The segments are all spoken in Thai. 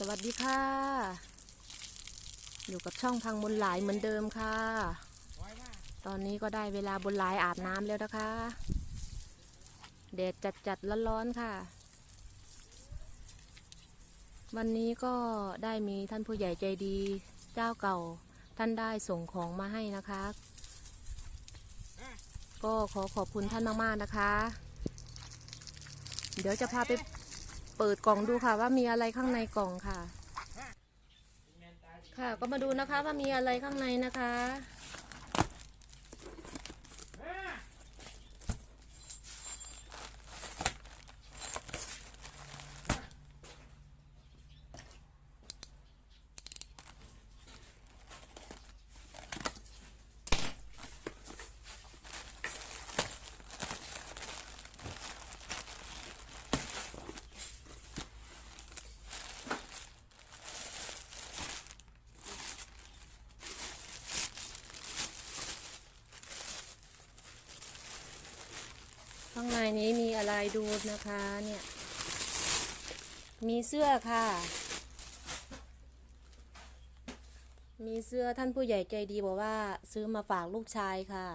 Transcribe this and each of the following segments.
สวัสดีค่ะ อยู่กับช่องพังบนหลายเหมือนเดิมค่ะ ตอนนี้ก็ได้เวลาบนหลายอาบน้ำแล้วนะคะแดดจัดจัดๆร้อนๆค่ะ วันนี้ก็ได้มีท่านผู้ใหญ่ใจดีเจ้าเก่าท่านได้ส่งของมาให้นะคะ ก็ขอขอบคุณท่านมากๆนะคะ เดี๋ยวจะพาไป เปิดกล่องดูค่ะ ว่ามีอะไรข้างในกล่องค่ะ ค่ะก็มาดูนะคะว่ามีอะไรข้างในนะคะ ในนี้มีอะไรดูนะคะเนี่ย มีเสื้อค่ะ มีเสื้อท่านผู้ใหญ่ใจดีบอกว่า ซื้อมาฝากลูกชายค่ะ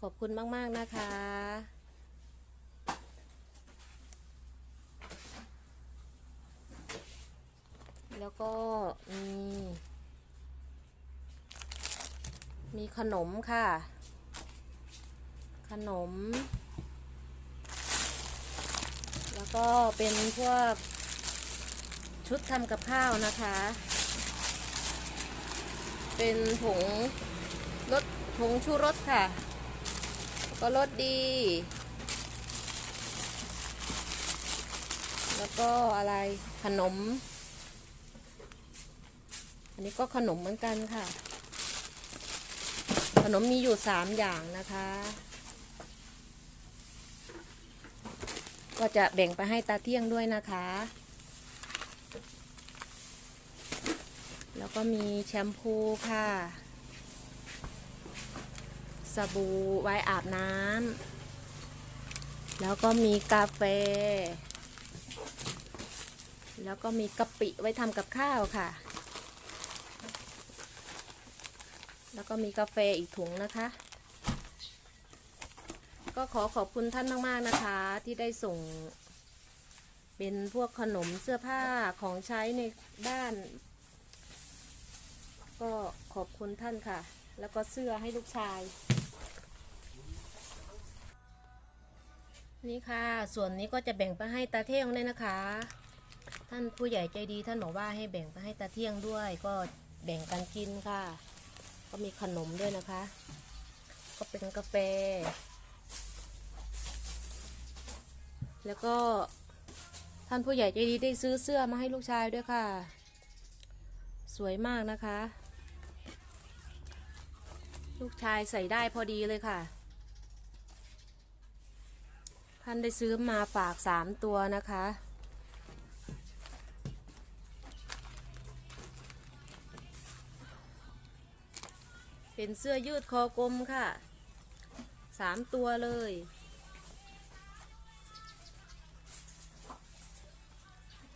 ขอบคุณมาก ๆ นะคะ แล้วก็มีมีขนมค่ะ ขนม ก็เป็นพวกชุดทำกับข้าวนะคะ เป็นผงรสผงชูรสค่ะ ก็รสดี แล้วก็อะไรขนม อันนี้ก็ขนมเหมือนกันค่ะ ขนมมีอยู่สามอย่างนะคะ ก็จะแบ่งไปให้ตาเที่ยงด้วยนะคะ แล้วก็มีแชมพูค่ะ สบู่ไว้อาบน้ำ แล้วก็มีกาแฟ แล้วก็มีกะปิไว้ทำกับข้าวค่ะ แล้วก็มีกาแฟอีกถุงนะคะ ก็ขอขอบคุณท่านมาก ๆ นะคะ ที่ได้ส่ง เป็นพวกขนมเสื้อผ้าของใช้ในบ้าน ก็ขอบคุณท่านค่ะ แล้วก็เสื้อให้ลูกชาย นี่ค่ะ ส่วนนี้ก็จะแบ่งไปให้ตาเที่ยงด้วยนะคะ ท่านผู้ใหญ่ใจดีท่านบอกว่าให้แบ่งไปให้ตาเที่ยงด้วย ก็แบ่งกันกินค่ะ ก็มีขนมด้วยนะคะ ก็เป็นกาแฟ แล้วก็ท่านผู้ใหญ่ใจดีได้ซื้อเสื้อมาให้ลูกชายด้วยค่ะ สวยมากนะคะ ลูกชายใส่ได้พอดีเลยค่ะ ท่านได้ซื้อมาฝากสามตัวนะคะเป็นเสื้อยืดคอกลมค่ะ สามตัวเลย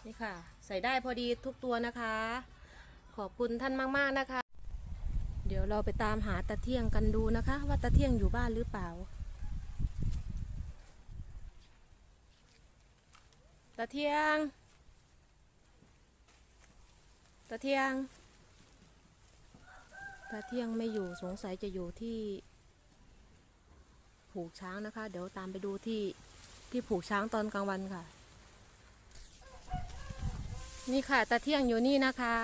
นี่ค่ะ ใส่ได้พอดีทุกตัวนะคะ ขอบคุณท่านมากๆนะคะ เดี๋ยวเราไปตามหาตาเที่ยงกันดูนะคะ ว่าตาเที่ยงอยู่บ้านหรือเปล่าตาเที่ยงตาเที่ยงตาเที่ยงไม่อยู่สงสัยจะอยู่ที่ ผูกช้างนะคะ เดี๋ยวตามไปดูที่ที่ผูกช้างตอนกลางวันค่ะ นี่ค่ะตาเที่ยงอยู่นี่นะคะ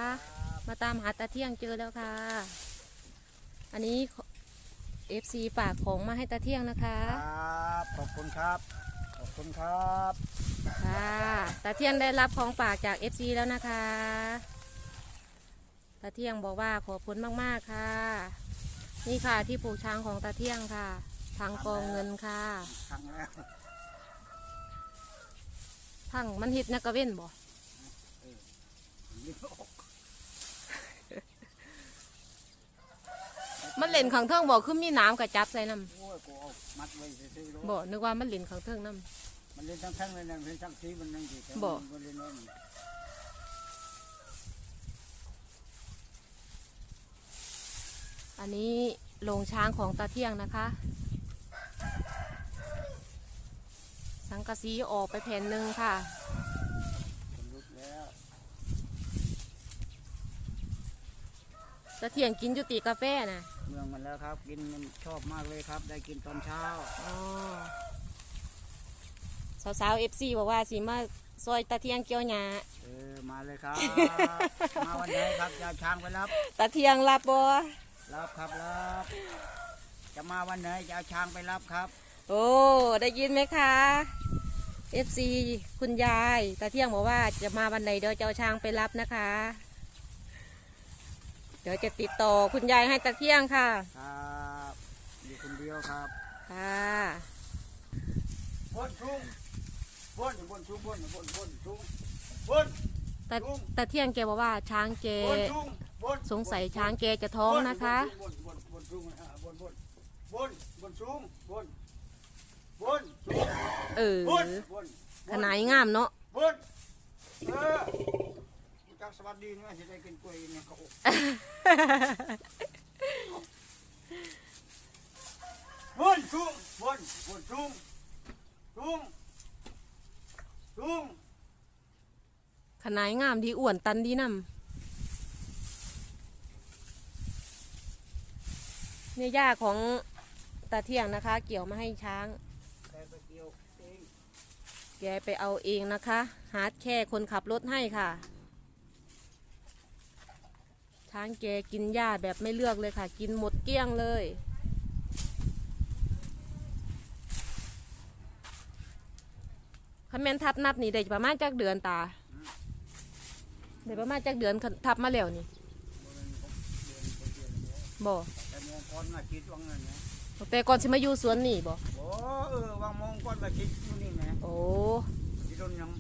มาตามหาตาเที่ยงเจอแล้วค่ะ อันนี้เอฟซีฝากของมาให้ตาเที่ยงนะคะครับขอบคุณครับ ขอบคุณครับค่ะตาเที่ยงได้รับของฝากจากเอฟซีแล้วนะคะตาเที่ยงบอกว่าขอบคุณมากๆค่ะ นี่ค่ะที่ผูกช้างของตาเที่ยงค่ะ ทางกองเงินค่ะครั้งแล้วพังมันฮิตนักกระเว้นบ่ลิ้นออก มันเล่นของเทิงบอกคือมีน้ำกระจับใส่น้ำโอกเนื้อบอกนึกว่ามันเล่นของเทิงน้ำ มันเล่นทั้งแท่งเลยนะมัเล่นทั้งสีมันนั่งดีแต่บอกอันนี้โรงช้างของตาเที่ยงนะคะ สังกะสีออกไปแผ่นหนึ่งค่ะ ตาเที่ยงกินอยุติกาแฟนะเมืองมันแล้วครับ กินมันชอบมากเลยครับ ได้กินตอนเช้าอ๋อสาวๆเอฟซีบอกว่าสีมาซอยตาเที่ยงเกียวหยาเออมาเลยครับ มาวันไหนครับจะเอาช้างไปรับตาเที่ยงรับบ่รับครับรับจะมาวันไหนจะเอาช้างไปรับครับ โอ้ได้ยินไหมคะ FC คุณยายตาเที่ยงบอกว่าจะมาวันไหนเดี๋ยวจะเอาช้างไปรับนะคะ เดี๋ยวจะติดต่อคุณยายให้ตาเที่ยงค่ะ ครับอยู่คนเดียวครับค่ะบนชุงบนบนชุงบนบนบนชุงบนตาตาเที่ยงแกบอกว่าช้างแกบนชุงบนสงสัยช้างแกจะท้องนะคะ บนบนบนชุงอ่าบนบนบนบนชุงบนบนชุงเออบนบนขนาดงามเนาะบนเออจักสวัสดีนะที่ได้กินกล้วยเนี่ยเขา บนชุงบนบนชุงชุงชุงขนาดงามดีอ้วนตันดีนำเนี่ยย่าของตาเที่ยงนะคะ เกี่ยวมาให้ช้างแต่ไปเกี่ยวเองแกไปเอาเองนะคะ หาแค่คนขับรถให้ค่ะ ช้างแกกินหญ้าแบบไม่เลือกเลยค่ะ กินหมดเกลี้ยงเลยคันแมนทับนับนี่ได้ประมาณจักเดือนตาได้ประมาณจักเดือนทับมาแล้วนี่บ่แต่มองก่อนมาคิดว่าเงินนะแต่ก่อนสิมาอยู่สวนนี่บ่โอ้เออวางมองก่อนมาคิดอยู่นี่นะโอ้ที่โดนยัง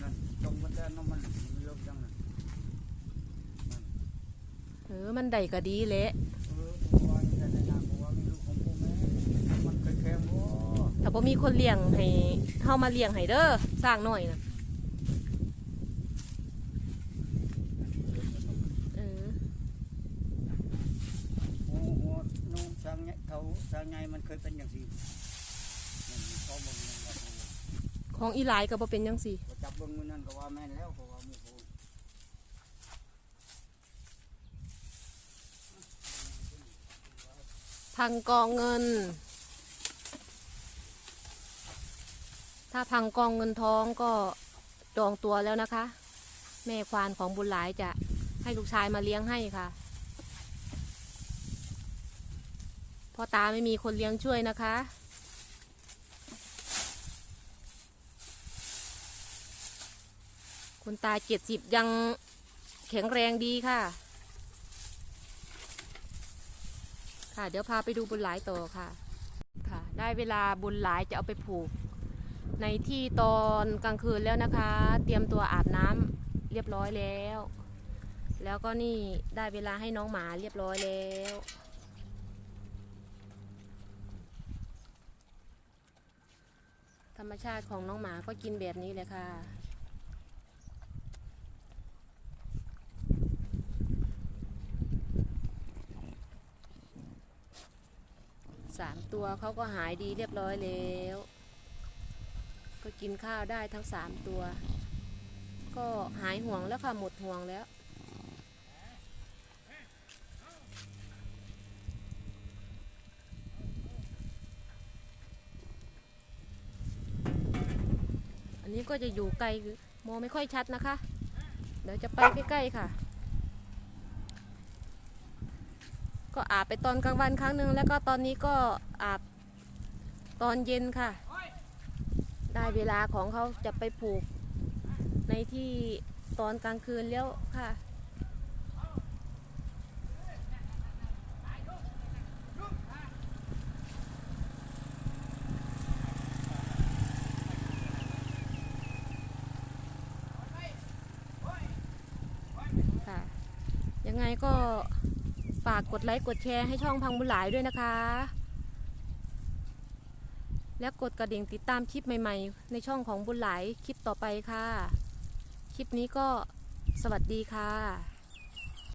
นั่นจงมันแต่น้ำมันมันเลิกยังนั่นเออมันได้ก็ดีแหละเออผมว่านี่แต่ในนามผมว่ามีลูกของผมแม่มันเคยแข็งโอ้ถ้าบ่มีคนเลี้ยงให้เฮามาเลี้ยงให้เด้อสร้างหน่อยนะเออโหโหนุ่งช้างเนี่ยเขาช้างไงมันเคยเป็นอย่างสี่นั่นเขาเบิ่งนั่นว่าโอ้ของอีหลายก็บ่เป็นจังซี่ว่าจับเบิ่งมือนั่นก็ว่าแม่นแล้วเพราะว่าหมูโห พังกองเงิน ถ้าพังกองเงินทองก็จองตัวแล้วนะคะ แม่ควานของบุญหลายจะให้ลูกชายมาเลี้ยงให้ค่ะพ่อตาไม่มีคนเลี้ยงช่วยนะคะ คุณตาเจ็ดสิบยังแข็งแรงดีค่ะ ค่ะ เดี๋ยวพาไปดูบุญหลายต่อค่ะ ค่ะ ได้เวลาบุญหลายจะเอาไปผูก ในที่ตอนกลางคืนแล้วนะคะ เตรียมตัวอาบน้ำเรียบร้อยแล้ว แล้วก็นี่ได้เวลาให้น้องหมาเรียบร้อยแล้วธรรมชาติของน้องหมาก็กินแบบนี้เลยค่ะ สามตัวเขาก็หายดีเรียบร้อยแล้ว ก็กินข้าวได้ทั้งสามตัว ก็หายห่วงแล้วค่ะหมดห่วงแล้วอันนี้ก็จะอยู่ไกลมองไม่ค่อยชัดนะคะ เดี๋ยวจะไปใกล้ๆค่ะ ก็อาบไปตอนกลางวันครั้งหนึ่งแล้วก็ตอนนี้ก็อาบตอนเย็นค่ะ ได้เวลาของเขาจะไปผูกในที่ตอนกลางคืนแล้วค่ะยังไงก็ ฝากกดไลค์กดแชร์ให้ช่องพังบุญหลายด้วยนะคะ และกดกระดิ่งติดตามคลิปใหม่ๆ ในช่องของบุญหลายคลิปต่อไปค่ะ คลิปนี้ก็สวัสดีค่ะ